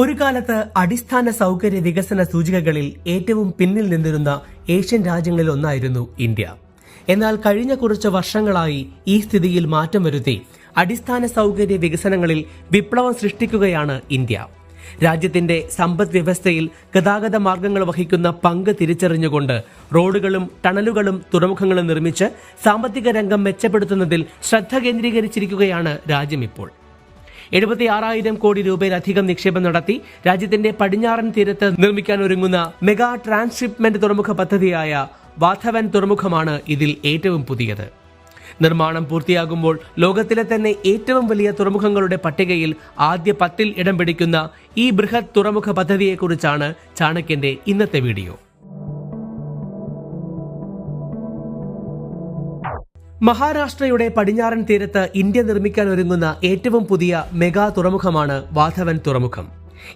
ഒരു കാലത്ത് അടിസ്ഥാന സൗകര്യ വികസന സൂചികകളിൽ ഏറ്റവും പിന്നിൽ നിന്നിരുന്ന ഏഷ്യൻ രാജ്യങ്ങളിൽ ഒന്നായിരുന്നു ഇന്ത്യ. എന്നാൽ കഴിഞ്ഞ കുറച്ച് വർഷങ്ങളായി ഈ സ്ഥിതിയിൽ മാറ്റം വരുത്തി അടിസ്ഥാന സൗകര്യ വികസനങ്ങളിൽ വിപ്ലവം സൃഷ്ടിക്കുകയാണ് ഇന്ത്യ. രാജ്യത്തിന്റെ സമ്പദ് വ്യവസ്ഥയിൽ ഗതാഗത മാർഗങ്ങൾ വഹിക്കുന്ന പങ്ക് തിരിച്ചറിഞ്ഞുകൊണ്ട് റോഡുകളും ടണലുകളും തുറമുഖങ്ങളും നിർമ്മിച്ച് സാമ്പത്തിക രംഗം മെച്ചപ്പെടുത്തുന്നതിൽ ശ്രദ്ധ കേന്ദ്രീകരിച്ചിരിക്കുകയാണ് രാജ്യം ഇപ്പോൾ. എഴുപത്തി ആറായിരം കോടി രൂപയിലധികം നിക്ഷേപം നടത്തി രാജ്യത്തിന്റെ പടിഞ്ഞാറൻ തീരത്ത് നിർമ്മിക്കാൻ ഒരുങ്ങുന്ന മെഗാ ട്രാൻസ്ഷിപ്മെന്റ് തുറമുഖ പദ്ധതിയായ വാധവൻ തുറമുഖമാണ് ഇതിൽ ഏറ്റവും പുതിയത്. നിർമ്മാണം പൂർത്തിയാകുമ്പോൾ ലോകത്തിലെ തന്നെ ഏറ്റവും വലിയ തുറമുഖങ്ങളുടെ പട്ടികയിൽ ആദ്യ പത്തിൽ ഇടം പിടിക്കുന്ന ഈ ബൃഹത് തുറമുഖ പദ്ധതിയെക്കുറിച്ചാണ് ചാണക്യന്റെ ഇന്നത്തെ വീഡിയോ. മഹാരാഷ്ട്രയുടെ പടിഞ്ഞാറൻ തീരത്ത് ഇന്ത്യ നിർമ്മിക്കാൻ ഒരുങ്ങുന്ന ഏറ്റവും പുതിയ മെഗാ തുറമുഖമാണ് വാധവൻ തുറമുഖം.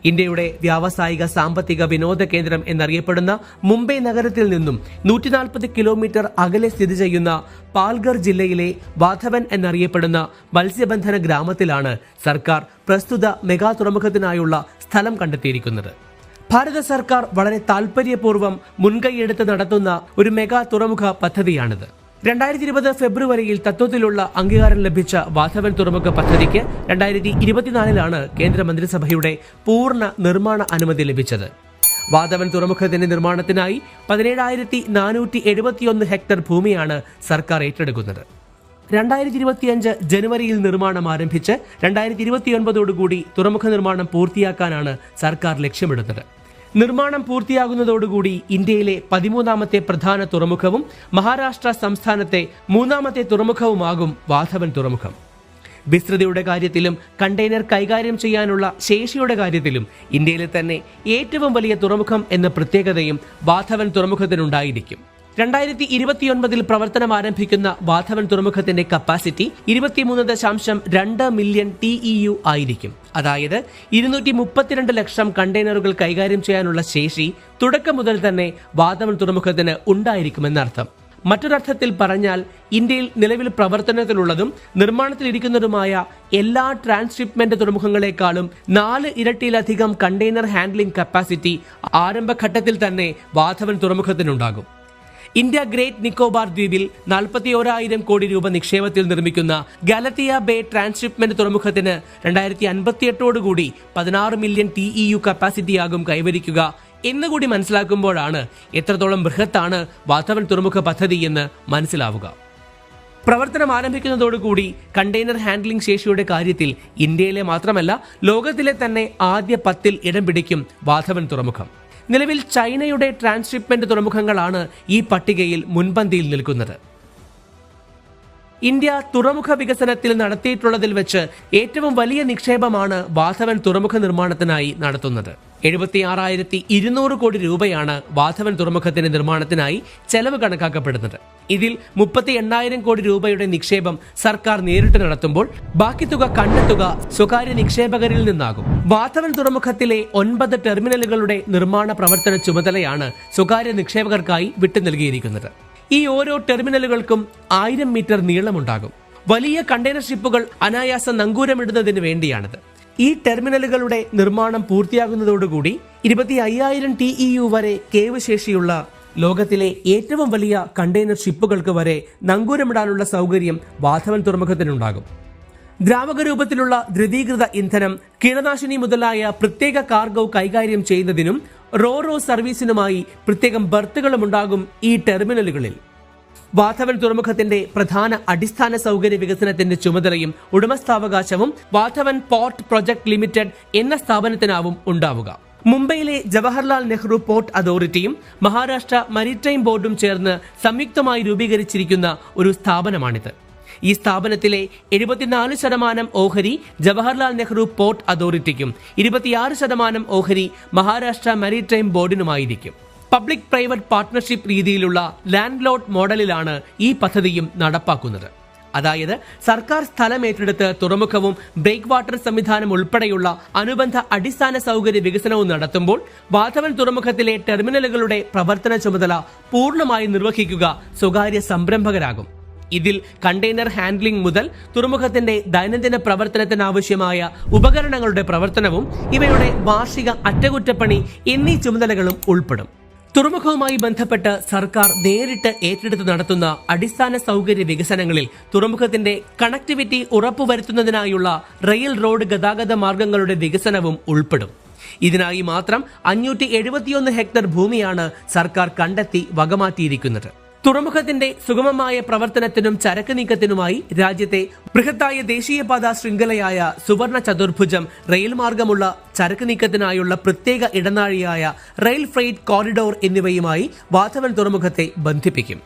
ഇന്ത്യയുടെ വ്യാവസായിക സാമ്പത്തിക വിനോദ കേന്ദ്രം എന്നറിയപ്പെടുന്ന മുംബൈ നഗരത്തിൽ നിന്നും നൂറ്റിനാൽപ്പത് കിലോമീറ്റർ അകലെ സ്ഥിതി ചെയ്യുന്ന പാൽഗർ ജില്ലയിലെ വാധവൻ എന്നറിയപ്പെടുന്ന മത്സ്യബന്ധന ഗ്രാമത്തിലാണ് സർക്കാർ പ്രസ്തുത മെഗാ തുറമുഖത്തിനായുള്ള സ്ഥലം കണ്ടെത്തിയിരിക്കുന്നത്. ഭാരത സർക്കാർ വളരെ താൽപര്യപൂർവം മുൻകൈയെടുത്ത് നടത്തുന്ന ഒരു മെഗാ തുറമുഖ പദ്ധതിയാണിത്. രണ്ടായിരത്തി ഇരുപത് ഫെബ്രുവരിയിൽ തത്വത്തിലുള്ള അംഗീകാരം ലഭിച്ച വാധവൻ തുറമുഖ പദ്ധതിക്ക് രണ്ടായിരത്തി ഇരുപത്തിനാലിലാണ് കേന്ദ്രമന്ത്രിസഭയുടെ പൂർണ നിർമ്മാണ അനുമതി ലഭിച്ചത്. വാധവൻ തുറമുഖത്തിന്റെ നിർമ്മാണത്തിനായി പതിനേഴായിരത്തി നാനൂറ്റി എഴുപത്തിയൊന്ന് ഹെക്ടർ ഭൂമിയാണ് സർക്കാർ ഏറ്റെടുക്കുന്നത്. രണ്ടായിരത്തി ഇരുപത്തിയഞ്ച് ജനുവരിയിൽ നിർമ്മാണം ആരംഭിച്ച് രണ്ടായിരത്തി ഇരുപത്തിയൊൻപതോടുകൂടി തുറമുഖ നിർമ്മാണം പൂർത്തിയാക്കാനാണ് സർക്കാർ ലക്ഷ്യമിടുന്നത്. നിർമ്മാണം പൂർത്തിയാകുന്നതോടുകൂടി ഇന്ത്യയിലെ പതിമൂന്നാമത്തെ പ്രധാന തുറമുഖവും മഹാരാഷ്ട്ര സംസ്ഥാനത്തെ മൂന്നാമത്തെ തുറമുഖവുമാകും വാധവൻ തുറമുഖം. വിസ്തൃതിയുടെ കാര്യത്തിലും കണ്ടെയ്നർ കൈകാര്യം ചെയ്യാനുള്ള ശേഷിയുടെ കാര്യത്തിലും ഇന്ത്യയിലെ തന്നെ ഏറ്റവും വലിയ തുറമുഖം എന്ന പ്രത്യേകതയും വാധവൻ തുറമുഖത്തിനുണ്ടായിരിക്കും. രണ്ടായിരത്തി ഇരുപത്തിയൊൻപതിൽ പ്രവർത്തനം ആരംഭിക്കുന്ന വാധവൻ തുറമുഖത്തിന്റെ കപ്പാസിറ്റി ഇരുപത്തിമൂന്ന് ദശാംശം രണ്ട് മില്യൺ ടി ഇ യു ആയിരിക്കും. അതായത് ഇരുന്നൂറ്റി മുപ്പത്തിരണ്ട് ലക്ഷം കണ്ടെയ്നറുകൾ കൈകാര്യം ചെയ്യാനുള്ള ശേഷി തുടക്കം മുതൽ തന്നെ വാധവൻ തുറമുഖത്തിന് ഉണ്ടായിരിക്കുമെന്നർത്ഥം മറ്റൊരർത്ഥത്തിൽ പറഞ്ഞാൽ ഇന്ത്യയിൽ നിലവിൽ പ്രവർത്തനത്തിലുള്ളതും നിർമ്മാണത്തിലിരിക്കുന്നതുമായ എല്ലാ ട്രാൻസ്ഷിപ്മെന്റ് തുറമുഖങ്ങളെക്കാളും നാല് ഇരട്ടിയിലധികം കണ്ടെയ്നർ ഹാൻഡ്ലിംഗ് കപ്പാസിറ്റി ആരംഭഘട്ടത്തിൽ തന്നെ വാധവൻ തുറമുഖത്തിനുണ്ടാകും. ഇന്ത്യ ഗ്രേറ്റ് നിക്കോബാർ ദ്വീപിൽ നാൽപ്പത്തി ഓരായിരം കോടി രൂപ നിക്ഷേപത്തിൽ നിർമ്മിക്കുന്ന ഗാലത്തിയ ബേ ട്രാൻസ്ഷിപ്മെന്റ് തുറമുഖത്തിന് രണ്ടായിരത്തി അൻപത്തിയെട്ടോടുകൂടി പതിനാറ് മില്യൺ ടി ഇ യു കപ്പാസിറ്റിയാകും കൈവരിക്കുക എന്നുകൂടി മനസ്സിലാക്കുമ്പോഴാണ് എത്രത്തോളം ബൃഹത്താണ് വാതവൻ തുറമുഖ പദ്ധതി എന്ന് മനസ്സിലാവുക. പ്രവർത്തനം ആരംഭിക്കുന്നതോടുകൂടി കണ്ടെയ്നർ ഹാൻഡ്ലിംഗ് ശേഷിയുടെ കാര്യത്തിൽ ഇന്ത്യയിലെ മാത്രമല്ല ലോകത്തിലെ തന്നെ ആദ്യ പത്തിൽ ഇടം പിടിക്കും വാധവൻ തുറമുഖം. നിലവിൽ ചൈനയുടെ ട്രാൻസ്ഷിപ്മെന്റ് തുറമുഖങ്ങളാണ് ഈ പട്ടികയിൽ മുൻപന്തിയിൽ നിൽക്കുന്നത്. ഇന്ത്യ തുറമുഖ വികസനത്തിൽ നടത്തിയിട്ടുള്ളതിൽ വെച്ച് ഏറ്റവും വലിയ നിക്ഷേപമാണ് വാസവൻ തുറമുഖ നിർമ്മാണത്തിനായി നടത്തുന്നത്. എഴുപത്തി ആറായിരത്തി ഇരുന്നൂറ് കോടി രൂപയാണ് വാധവൻ തുറമുഖത്തിന്റെ നിർമ്മാണത്തിനായി ചെലവ് കണക്കാക്കപ്പെടുന്നത്. ഇതിൽ മുപ്പത്തി എണ്ണായിരം കോടി രൂപയുടെ നിക്ഷേപം സർക്കാർ നേരിട്ട് നടത്തുമ്പോൾ ബാക്കി തുക കണ്ടെത്തുക സ്വകാര്യ നിക്ഷേപകരിൽ നിന്നാകും. വാധവൻ തുറമുഖത്തിലെ ഒൻപത് ടെർമിനലുകളുടെ നിർമ്മാണ പ്രവർത്തന ചുമതലയാണ് സ്വകാര്യ നിക്ഷേപകർക്കായി വിട്ടു നൽകിയിരിക്കുന്നത്. ഈ ഓരോ ടെർമിനലുകൾക്കും ആയിരം മീറ്റർ നീളമുണ്ടാകും. വലിയ കണ്ടെയ്നർ ഷിപ്പുകൾ അനായാസം നങ്കൂരമിടുന്നതിന് വേണ്ടിയാണിത്. ഈ ടെർമിനലുകളുടെ നിർമ്മാണം പൂർത്തിയാകുന്നതോടുകൂടി ഇരുപത്തി അയ്യായിരം ടി ഇ യു വരെ കേവ് ശേഷിയുള്ള ലോകത്തിലെ ഏറ്റവും വലിയ കണ്ടെയ്നർ ഷിപ്പുകൾക്ക് വരെ നങ്കൂരമിടാനുള്ള സൗകര്യം വാധവൻ തുറമുഖത്തിനുണ്ടാകും. ദ്രാവക രൂപത്തിലുള്ള ദ്രവീകൃത ഇന്ധനം കീടനാശിനി മുതലായ പ്രത്യേക കാർഗോ കൈകാര്യം ചെയ്യുന്നതിനും റോറോ സർവീസിനുമായി പ്രത്യേകം ബർത്തുകളും ഉണ്ടാകും ഈ ടെർമിനലുകളിൽ. വാധവൻ തുറമുഖത്തിന്റെ പ്രധാന അടിസ്ഥാന സൗകര്യ വികസനത്തിന്റെ ചുമതലയും ഉടമസ്ഥാവകാശവും വാധവൻ പോർട്ട് പ്രൊജക്ട് ലിമിറ്റഡ് എന്ന സ്ഥാപനത്തിനാവും ഉണ്ടാവുക. മുംബൈയിലെ ജവഹർലാൽ നെഹ്റു പോർട്ട് അതോറിറ്റിയും മഹാരാഷ്ട്ര മരിടൈം ബോർഡും ചേർന്ന് സംയുക്തമായി രൂപീകരിച്ചിരിക്കുന്ന ഒരു സ്ഥാപനമാണിത്. ഈ സ്ഥാപനത്തിലെ എഴുപത്തിനാല് ശതമാനം ഓഹരി ജവഹർലാൽ നെഹ്റു പോർട്ട് അതോറിറ്റിക്കും ഇരുപത്തിയാറ് ശതമാനം ഓഹരി മഹാരാഷ്ട്ര മരിടൈം ബോർഡിനുമായിരിക്കും. പബ്ലിക് പ്രൈവറ്റ് പാർട്ട്ണർഷിപ്പ് രീതിയിലുള്ള ലാൻഡ് ലോഡ് മോഡലിലാണ് ഈ പദ്ധതിയും നടപ്പാക്കുന്നത്. അതായത് സർക്കാർ സ്ഥലം ഏറ്റെടുത്ത് തുറമുഖവും ബ്രേക്ക് വാട്ടർ സംവിധാനം ഉൾപ്പെടെയുള്ള അനുബന്ധ അടിസ്ഥാന സൗകര്യ വികസനവും നടത്തുമ്പോൾ വാധവൻ തുറമുഖത്തിലെ ടെർമിനലുകളുടെ പ്രവർത്തന ചുമതല പൂർണമായി നിർവഹിക്കുക സ്വകാര്യ സംരംഭകരാകും. ഇതിൽ കണ്ടെയ്നർ ഹാൻഡ്ലിംഗ് മുതൽ തുറമുഖത്തിന്റെ ദൈനംദിന പ്രവർത്തനത്തിനാവശ്യമായ ഉപകരണങ്ങളുടെ പ്രവർത്തനവും ഇവയുടെ വാർഷിക അറ്റകുറ്റപ്പണി എന്നീ ചുമതലകളും ഉൾപ്പെടും. തുറമുഖവുമായി ബന്ധപ്പെട്ട് സർക്കാർ നേരിട്ട് ഏറ്റെടുത്ത് നടത്തുന്ന അടിസ്ഥാന സൗകര്യ വികസനങ്ങളിൽ തുറമുഖത്തിന്റെ കണക്ടിവിറ്റി ഉറപ്പുവരുത്തുന്നതിനായുള്ള റെയിൽ റോഡ് ഗതാഗത മാർഗങ്ങളുടെ വികസനവും ഉൾപ്പെടും. ഇതിനായി മാത്രം അഞ്ഞൂറ്റി ഹെക്ടർ ഭൂമിയാണ് സർക്കാർ കണ്ടെത്തി വകമാറ്റിയിരിക്കുന്നത്. തുറമുഖത്തിന്റെ സുഗമമായ പ്രവർത്തനത്തിനും ചരക്ക് നീക്കത്തിനുമായി രാജ്യത്തെ ബൃഹത്തായ ദേശീയപാത ശൃംഖലയായ സുവർണ ചതുർഭുജം റെയിൽ മാർഗമുള്ള ചരക്ക് നീക്കത്തിനായുള്ള പ്രത്യേക ഇടനാഴിയായ റെയിൽ ഫ്രൈറ്റ് കോറിഡോർ എന്നിവയുമായി വാധവൻ തുറമുഖത്തെ ബന്ധിപ്പിക്കും.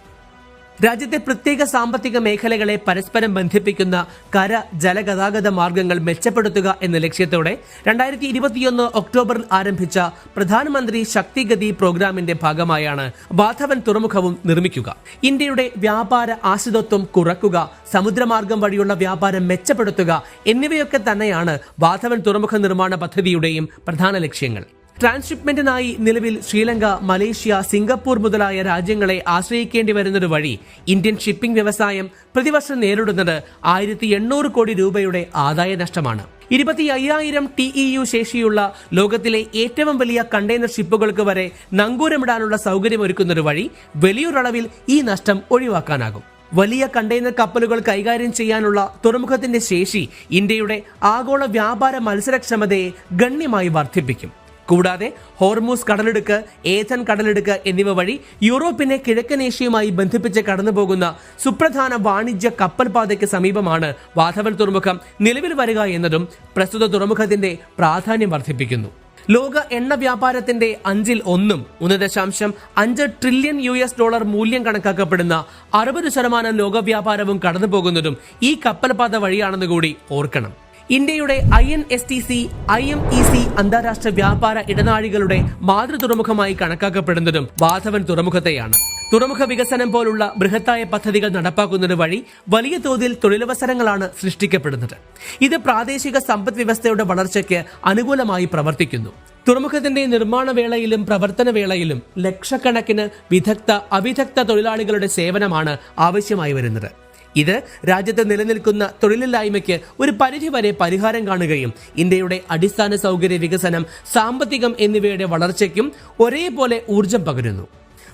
രാജ്യത്തെ പ്രത്യേക സാമ്പത്തിക മേഖലകളെ പരസ്പരം ബന്ധിപ്പിക്കുന്ന കര ജലഗതാഗത മാർഗങ്ങൾ മെച്ചപ്പെടുത്തുക എന്ന ലക്ഷ്യത്തോടെ രണ്ടായിരത്തി ഇരുപത്തിയൊന്ന് ഒക്ടോബറിൽ ആരംഭിച്ച പ്രധാനമന്ത്രി ശക്തിഗതി പ്രോഗ്രാമിന്റെ ഭാഗമായാണ് ബാധവൻ തുറമുഖവും നിർമ്മിക്കുക. ഇന്ത്യയുടെ വ്യാപാര ആശ്രിതത്വം കുറക്കുക സമുദ്രമാർഗം വഴിയുള്ള വ്യാപാരം മെച്ചപ്പെടുത്തുക എന്നിവയൊക്കെ തന്നെയാണ് ബാധവൻ തുറമുഖ നിർമ്മാണ പദ്ധതിയുടെയും പ്രധാന ലക്ഷ്യങ്ങൾ. ട്രാൻസ്ഷിപ്മെന്റിനായി നിലവിൽ ശ്രീലങ്ക മലേഷ്യ സിംഗപ്പൂർ മുതലായ രാജ്യങ്ങളെ ആശ്രയിക്കേണ്ടി വരുന്നത് വഴി ഇന്ത്യൻ ഷിപ്പിംഗ് വ്യവസായം പ്രതിവർഷം നേരിടുന്നത് ആയിരത്തി എണ്ണൂറ് കോടി രൂപയുടെ ആദായ നഷ്ടമാണ്. ഇരുപത്തി അയ്യായിരം ടി ഇ യു ശേഷിയുള്ള ലോകത്തിലെ ഏറ്റവും വലിയ കണ്ടെയ്നർ ഷിപ്പുകൾക്ക് വരെ നങ്കൂരമിടാനുള്ള സൗകര്യമൊരുക്കുന്നത് വഴി വലിയൊരളവിൽ ഈ നഷ്ടം ഒഴിവാക്കാനാകും. വലിയ കണ്ടെയ്നർ കപ്പലുകൾ കൈകാര്യം ചെയ്യാനുള്ള തുറമുഖത്തിന്റെ ശേഷി ഇന്ത്യയുടെ ആഗോള വ്യാപാര മത്സരക്ഷമതയെ ഗണ്യമായി വർദ്ധിപ്പിക്കും. കൂടാതെ ഹോർമൂസ് കടലെടുക്ക് ഏതൻ കടലെടുക്ക് എന്നിവ വഴി യൂറോപ്പിനെ കിഴക്കൻ ഏഷ്യയുമായി ബന്ധിപ്പിച്ച് കടന്നുപോകുന്ന സുപ്രധാന വാണിജ്യ കപ്പൽ പാതയ്ക്ക് സമീപമാണ് വാധവൻ തുറമുഖം നിലവിൽ വരിക എന്നതും പ്രസ്തുത തുറമുഖത്തിന്റെ പ്രാധാന്യം വർദ്ധിപ്പിക്കുന്നു. ലോക എണ്ണ വ്യാപാരത്തിന്റെ അഞ്ചിൽ ഒന്നും ഒന്ന് ദശാംശം അഞ്ച് ട്രില്യൺ യു എസ് ഡോളർ മൂല്യം കണക്കാക്കപ്പെടുന്ന അറുപത് ശതമാനം ലോകവ്യാപാരവും കടന്നുപോകുന്നതും ഈ കപ്പൽപാത വഴിയാണെന്ന് കൂടി ഓർക്കണം. ഇന്ത്യയുടെ I N S T C I M E C അന്താരാഷ്ട്ര വ്യാപാര ഇടനാഴികളുടെ മാതൃ തുറമുഖമായി കണക്കാക്കപ്പെടുന്നതും വാധവൻ തുറമുഖത്തെയാണ്. തുറമുഖ വികസനം പോലുള്ള ബൃഹത്തായ പദ്ധതികൾ നടപ്പാക്കുന്നത് വഴി വലിയ തോതിൽ തൊഴിലവസരങ്ങളാണ് സൃഷ്ടിക്കപ്പെടുന്നത്. ഇത് പ്രാദേശിക സമ്പദ് വ്യവസ്ഥയുടെ വളർച്ചയ്ക്ക് അനുകൂലമായി പ്രവർത്തിക്കുന്നു. തുറമുഖത്തിന്റെ നിർമ്മാണ വേളയിലും പ്രവർത്തന വേളയിലും ലക്ഷക്കണക്കിന് വിദഗ്ധ അവിദഗ്ധ തൊഴിലാളികളുടെ സേവനമാണ് ആവശ്യമായി വരുന്നത്. ഇത് രാജ്യത്ത് നിലനിൽക്കുന്ന തൊഴിലില്ലായ്മയ്ക്ക് ഒരു പരിധിവരെ പരിഹാരം കാണുകയും ഇന്ത്യയുടെ അടിസ്ഥാന സൗകര്യ വികസനം സാമ്പത്തികം എന്നിവയുടെ വളർച്ചയ്ക്കും ഒരേപോലെ ഊർജം പകരുന്നു.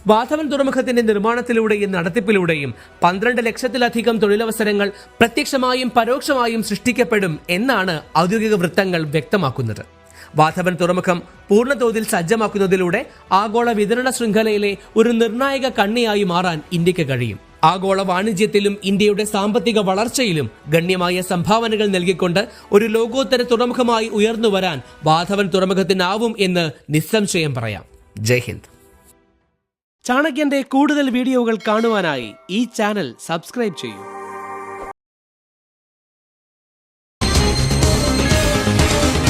വാധവൻ തുറമുഖത്തിന്റെ നിർമ്മാണത്തിലൂടെയും നടത്തിപ്പിലൂടെയും പന്ത്രണ്ട് ലക്ഷത്തിലധികം തൊഴിലവസരങ്ങൾ പ്രത്യക്ഷമായും പരോക്ഷമായും സൃഷ്ടിക്കപ്പെടും എന്നാണ് ഔദ്യോഗിക വൃത്തങ്ങൾ വ്യക്തമാക്കുന്നത്. വാധവൻ തുറമുഖം പൂർണതോതിൽ സജ്ജമാക്കുന്നതിലൂടെ ആഗോള വിതരണ ശൃംഖലയിലെ ഒരു നിർണായക കണ്ണിയായി മാറാൻ ഇന്ത്യയ്ക്ക് കഴിയും. ആഗോള വാണിജ്യത്തിലും ഇന്ത്യയുടെ സാമ്പത്തിക വളർച്ചയിലും ഗണ്യമായ സംഭാവനകൾ നൽകിക്കൊണ്ട് ഒരു ലോകോത്തര തുറമുഖമായി ഉയർന്നു വരാൻ വാധവൻ തുറമുഖത്തിനാവും എന്ന് നിസ്സംശയം പറയാം. ജയ് ഹിന്ദ്. ചാണക്യന്റെ കൂടുതൽ വീഡിയോകൾ കാണുവാനായി ഈ ചാനൽ സബ്സ്ക്രൈബ് ചെയ്യൂ.